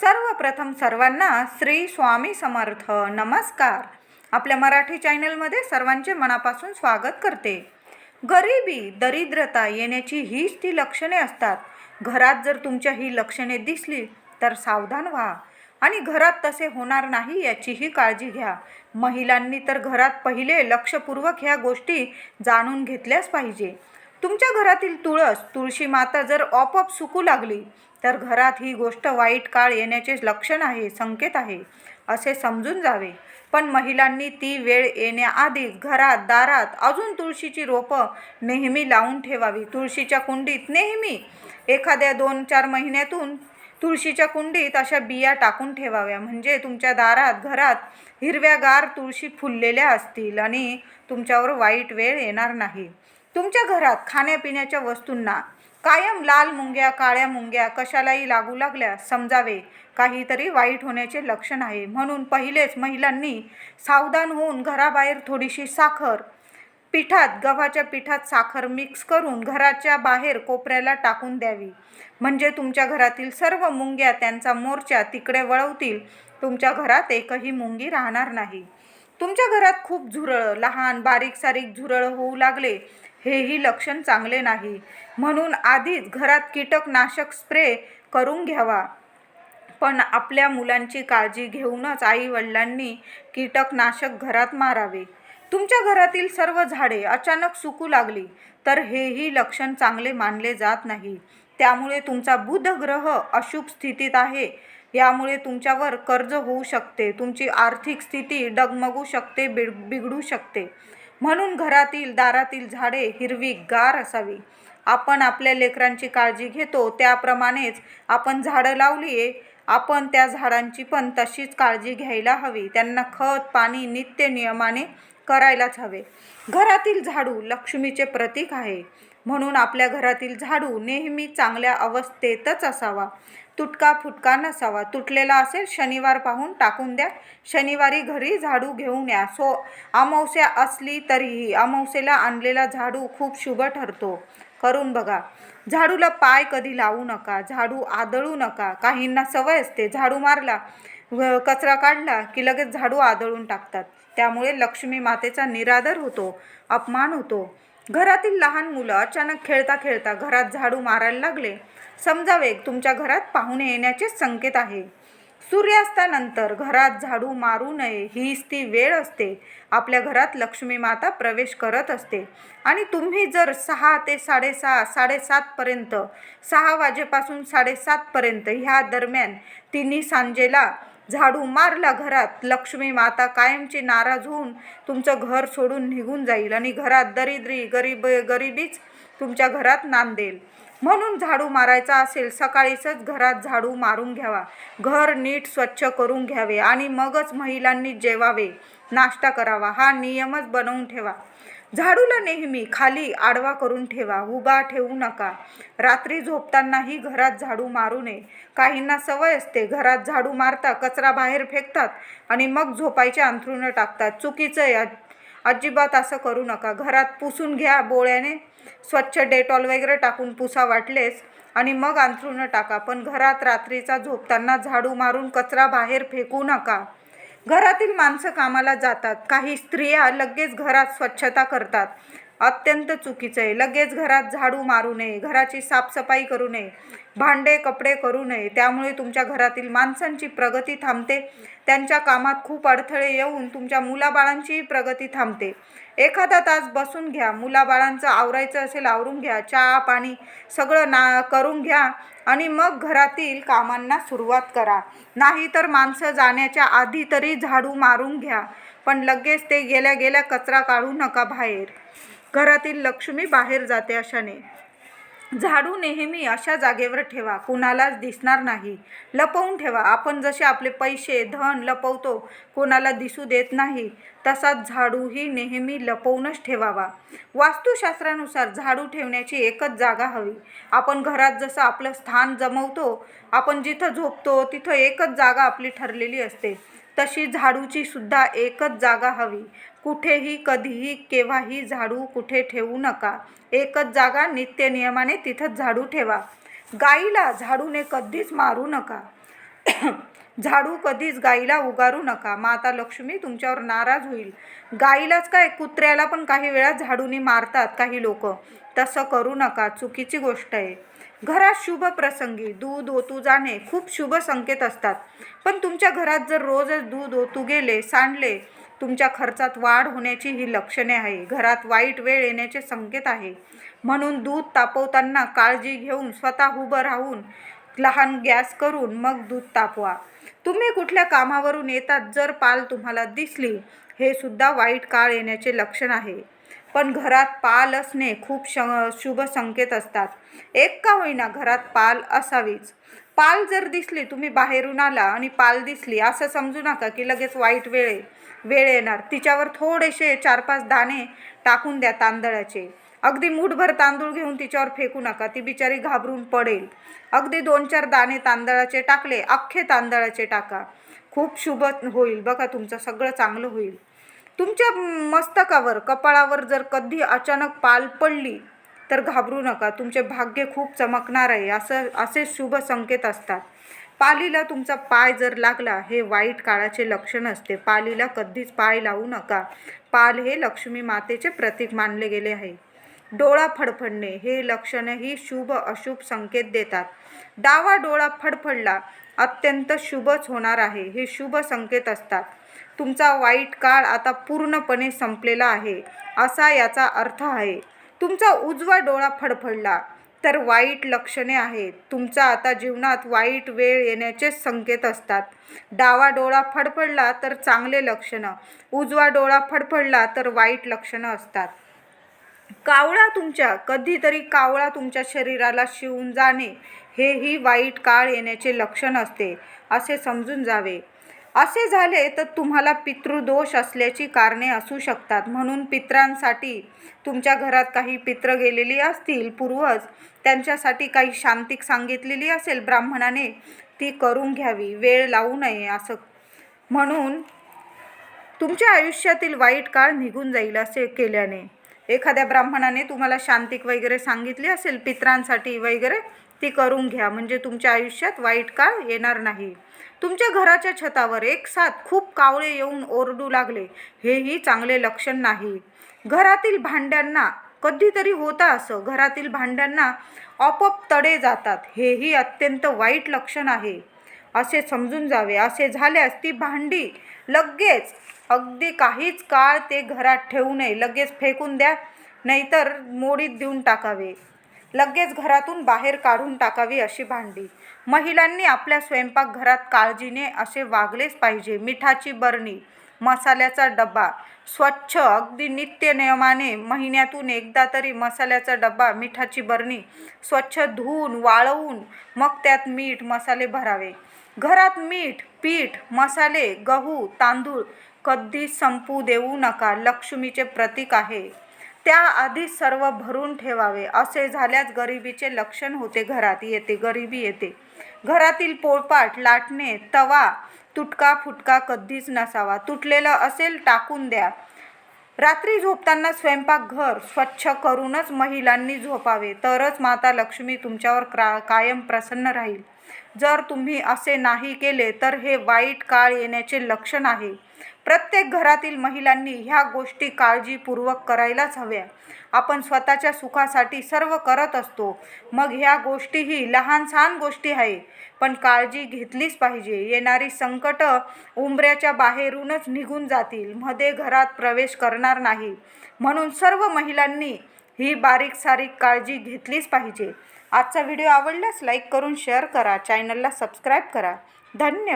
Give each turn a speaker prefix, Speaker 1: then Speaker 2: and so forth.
Speaker 1: सर्वप्रथम सर्वांना श्री स्वामी समर्थ नमस्कार. आपल्या मराठी चॅनलमध्ये सर्वांचे मनापासून स्वागत करते. गरिबी दरिद्रता येण्याची हीच ती लक्षणे असतात. घरात जर तुमच्या ही लक्षणे दिसली तर सावधान व्हा आणि घरात तसे होणार नाही याचीही काळजी घ्या. महिलांनी तर घरात पहिले लक्षपूर्वक ह्या गोष्टी जाणून घेतल्याच पाहिजे. तुमच्या घरातील तुळस तुळशी माता जर ऑपअप सुकू लागली तर घरात ही गोष्ट वाईट काळ येण्याचे लक्षण आहे संकेत आहे असे समजून जावे. पण महिलांनी ती वेळ येण्याआधी घरात दारात अजून तुळशीची रोपं नेहमी लावून ठेवावी. तुळशीच्या कुंडीत नेहमी एखाद्या दोन चार महिन्यातून तुळशीच्या कुंडीत अशा बिया टाकून ठेवाव्या. म्हणजे तुमच्या दारात घरात हिरव्यागार तुळशी फुललेल्या असतील आणि तुमच्यावर वाईट वेळ येणार नाही. तुमच्या घरात खाण्यापिण्याच्या वस्तूंना कायम लाल मुंग्या काळ्या मुंग्या कशालाही लागू लागल्या समजावे. काहीतरी वाईट होण्याचे लक्षण आहे. म्हणून पहिलेच महिलांनी सावधान होऊन घराबाहेर थोडीशी साखर पिठात गव्हाच्या पिठात साखर मिक्स करून घराच्या बाहेर कोपऱ्याला टाकून द्यावी. म्हणजे तुमच्या घरातील सर्व मुंग्या त्यांचा मोर्चा तिकडे वळवतील. तुमच्या घरात एकही मुंगी राहणार नाही. तुमच्या घरात खूप झुरळ लहान बारीक सारीक झुरळ होऊ लागले. हेही लक्षण चांगले नाही. म्हणून आधीच घरात कीटकनाशक स्प्रे करून घ्यावा. पण आपल्या मुलांची काळजी घेऊनच आई वडिलांनी कीटकनाशक घरात मारावे. तुमच्या घरातील सर्व झाडे अचानक सुकू लागली तर हेही लक्षण चांगले मानले जात नाही. त्यामुळे तुमचा बुध ग्रह अशुभ स्थितीत आहे. यामुळे तुमच्यावर कर्ज होऊ शकते. तुमची आर्थिक स्थिती डगमगू शकते बिड बिघडू शकते. म्हणून घरातील दारातील झाडे हिरवी गार असावी. आपण आपल्या लेकरांची काळजी घेतो त्याप्रमाणेच आपण झाडं लावली आहे आपण त्या झाडांची पण तशीच काळजी घ्यायला हवी. त्यांना खत पाणी नित्य नियमाने करायलाच हवे. घरातील झाडू लक्ष्मीचे प्रतीक आहे. म्हणून आपल्या घरातील झाडू नेहमी चांगल्या अवस्थेतच असावा. तुटका फुटका नसावा. तुटलेला असेल शनिवार पाहून टाकून द्या. शनिवारी घरी झाडू घेऊन या. सो अमावस्या असली तरीही अमावस्येला आणलेला झाडू खूप शुभ ठरतो. करून बघा. झाडूला पाय कधी लावू नका. झाडू आदळू नका. काहींना सवय असते. झाडू मारला व कचरा काढला की लगेच झाडू आदळून टाकतात. त्यामुळे लक्ष्मी मातेचा निरादर होतो अपमान होतो. घरातील लहान मुलं अचानक खेळता खेळता घरात झाडू मारायला लागले. समजावे तुमच्या घरात पाहुणे येण्याचे संकेत आहे. सूर्यास्तानंतर घरात झाडू मारू नये हीच ती वेळ असते. आपल्या घरात लक्ष्मी माता प्रवेश करत असते. आणि तुम्ही जर सहा ते साडेसहा साडेसातपर्यंत सहा वाजेपासून साडेसातपर्यंत ह्या दरम्यान तिन्ही सांजेला झाडू मारला घरात. लक्ष्मी माता कायमची नाराज होऊन तुमचं घर सोडून निघून जाईल आणि घरात दरिद्री गरीब गरिबीच तुमच्या घरात नांदेल म्हणून झाडू मारायचा असेल सकाळीच घरात झाडू मारून घ्यावा. घर नीट स्वच्छ करून घ्यावे आणि मगच महिलांनी जेवावे. नाश्ता करावा. हा नियमच बनवून ठेवा. झाडूला नेहमी खाली आडवा करून ठेवा उभा ठेवू नका. रात्री झोपतानाही घरात झाडू मारू नये. काहींना सवय असते घरात झाडू मारता कचरा बाहेर फेकतात आणि मग झोपायचे अंथरुणं टाकतात. चुकीचं आहे. अजिबात असं करू नका. घरात पुसून घ्या बोळ्याने. स्वच्छ डेटॉल वगैरे टाकून पुसा वाटलेस आणि मग अंथरुणं टाका. पण घरात रात्रीचा झोपताना झाडू मारून कचरा बाहेर फेकू नका. घरातील माणसं कामाला जातात. काही स्त्रिया लगेच घरात स्वच्छता करतात. अत्यंत चुकीचं आहे. लगेच घरात झाडू मारू नये घराची साफसफाई करू नये भांडे कपडे करू नये. त्यामुळे तुमच्या घरातील माणसांची प्रगती थांबते. त्यांच्या कामात खूप अडथळे येऊन तुमच्या मुलाबाळांचीही प्रगती थांबते. एखादा तास बसून घ्या. मुलाबाळांचं आवरायचं असेल आवरून घ्या. चहा पाणी सगळं ना करून घ्या आणि मग घरातील कामांना सुरुवात करा. नाहीतर माणसं जाण्याच्या आधी तरी झाडू मारून घ्या. पण लगेच ते गेल्या गेल्या कचरा काढू नका बाहेर. घरातील लक्ष्मी बाहेर जाते अशाने. झाडू नेहमी अशा जागेवर ठेवा. कुणालाच दिसणार नाही. लपवून ठेवा. आपण जसे आपले पैसे धन लपवतो कोणाला दिसू देत नाही तसाच झाडूही नेहमी लपवूनच ठेवावा. वास्तुशास्त्रानुसार झाडू ठेवण्याची एकच जागा हवी. आपण घरात जसं आपलं स्थान जमवतो आपण जिथं झोपतो तिथं एकच जागा आपली ठरलेली असते. तशी झाडूची सुद्धा एकच जागा हवी. कुठेही कधीही केव्हाही झाडू कुठे ठेवू नका. एकच जागा नित्य नियमाने तिथंच झाडू ठेवा. गाईला झाडूने कधीच मारू नका. झाडू कधीच गाईला उगारू नका. माता लक्ष्मी तुमच्यावर नाराज होईल. गाईलाच काय? कुत्र्याला पण काही वेळा झाडूनी मारतात काही लोक. तसं करू नका. चुकीची गोष्ट आहे. घरात शुभ प्रसंगी दूध ओतू जाणे खूप शुभ संकेत असतात. पण तुमच्या घरात जर रोजच दूध ओतू गेले सांडले तुमच्या खर्चात वाढ होण्याची ही लक्षणे आहे. घरात वाईट वेळ येण्याचे संकेत आहे. म्हणून दूध तापवताना काळजी घेऊन स्वतः उभं राहून लहान गॅस करून मग दूध तापवा. तुम्ही कुठल्या कामावरून येतात जर पाल तुम्हाला दिसली हे सुद्धा वाईट काळ येण्याचे लक्षण आहे. पण घरात पाल असणे खूप श शुभ संकेत असतात. एक का होईना घरात पाल असावीच. पाल जर दिसली तुम्ही बाहेरून आला आणि पाल दिसली असं समजू नका की लगेच वाईट वेळ आहे वेळ येणार. तिच्यावर थोडेसे चार पाच दाणे टाकून द्या तांदळाचे. अगदी मूठभर तांदूळ घेऊन तिच्यावर फेकू नका ती बिचारी घाबरून पडेल. अगदी दोन चार दाणे तांदळाचे टाकले अख्खे तांदळाचे टाका. खूप शुभ होईल. बघा तुमचं सगळं चांगलं होईल. तुमच्या मस्तकावर कपाळावर जर कधी अचानक पाल पडली तर घाबरू नका. तुमचे भाग्य खूप चमकणार आहे असं असे शुभ संकेत असतात. पालीला तुमचा पाय जर लागला हे वाईट काळाचे लक्षण असते. पालीला कधीच पाय लावू नका. पाल हे लक्ष्मी मातेचे प्रतीक मानले गेले आहे. डोळा फडफडणे हे लक्षणही शुभ अशुभ संकेत देतात. डावा डोळा फडफडला अत्यंत शुभच होणार आहे. हे शुभ संकेत असतात. तुमचा वाईट काळ आता पूर्णपणे संपलेला आहे असा याचा अर्थ आहे. तुमचा उजवा डोळा फडफडला तर वाईट लक्षणे आहेत. तुमचा आता जीवनात वाईट वेळ येण्याचे संकेत असतात. डावा डोळा फडफडला तर चांगले लक्षणं. उजवा डोळा फडफडला तर वाईट लक्षणं असतात. कावळा तुमच्या कधीतरी कावळा तुमच्या शरीराला शिवून जाणे हेही वाईट काळ येण्याचे लक्षण असते असे समजून जावे. असे झाले तर तुम्हाला पितृदोष असल्याची कारणे असू शकतात. म्हणून पित्रांसाठी तुमच्या घरात काही पित्र गेलेली असतील पूर्वज त्यांच्यासाठी काही शांतिक सांगितलेली असेल ब्राह्मणाने ती करून घ्यावी वेळ लावू नये असं. म्हणून तुमच्या आयुष्यातील वाईट काळ निघून जाईल असे केल्याने. एखाद्या ब्राह्मणाने तुम्हाला शांतिक वगैरे सांगितली असेल पित्रांसाठी वगैरे ती करून घ्या. म्हणजे तुमच्या आयुष्यात वाईट काळ येणार नाही. तुमच्या घराच्या छतावर एक साथ खूप कावळे येऊन ओरडू लागले. हेही चांगले लक्षण नाही. घरातील भांड्यांना कधीतरी होता असं. घरातील भांड्यांना आपोआप तडे जातात. हेही अत्यंत वाईट लक्षण आहे. असे समजून जावे. असे झाल्यास ती भांडी लगेच अगदी काहीच काळ ते घरात ठेवू नये. लगेच फेकून द्या. नाहीतर मोडीत देऊन टाकावे. लगेच घरातून बाहेर काढून टाकावी अशी भांडी. महिलांनी आपल्या स्वयंपाकघरात काळजीने असे वागलेच पाहिजे. मिठाची बरणी मसाल्याचा डबा स्वच्छ अगदी नित्य नियमाने महिन्यातून एकदा तरी मसाल्याचा डबा मिठाची बरणी स्वच्छ धुवून वाळवून मग त्यात मीठ मसाले भरावे. घरात मीठ पीठ मसाले गहू तांदूळ कधीच संपू देऊ नका. लक्ष्मीचे प्रतीक आहे. त्याआधी सर्व भरून ठेवावे. असे झाल्यास गरिबीचे लक्षण होते घरात. येते गरिबी येते. घरातील पोळपाट लाटणे तवा तुटका फुटका कधीच नसावा. तुटलेलं असेल टाकून द्या. रात्री झोपताना स्वयंपाकघर स्वच्छ करूनच महिलांनी झोपावे. तरच माता लक्ष्मी तुमच्यावर क्रा कायम प्रसन्न राहील. जर तुम्ही असे नाही केले तर हे वाईट काळ येण्याचे लक्षण आहे. प्रत्येक घरातील महिलांनी ह्या गोष्टी काळजीपूर्वक करायलाच हव्या. आपण स्वतःच्या सुखासाठी सर्व करत असतो. मग ह्या गोष्टीही लहान सहान गोष्टी आहे. पण काळजी घेतलीच पाहिजे. येणारी संकट उंबऱ्याच्या बाहेरूनच निघून जातील. मध्ये घरात प्रवेश करणार नाही. म्हणून सर्व महिलांनी ही बारीक सारीक काळजी घेतलीच पाहिजे. आजचा व्हिडिओ आवडल्यास लाईक करून शेअर करा. चॅनलला सबस्क्राईब करा. धन्यवाद.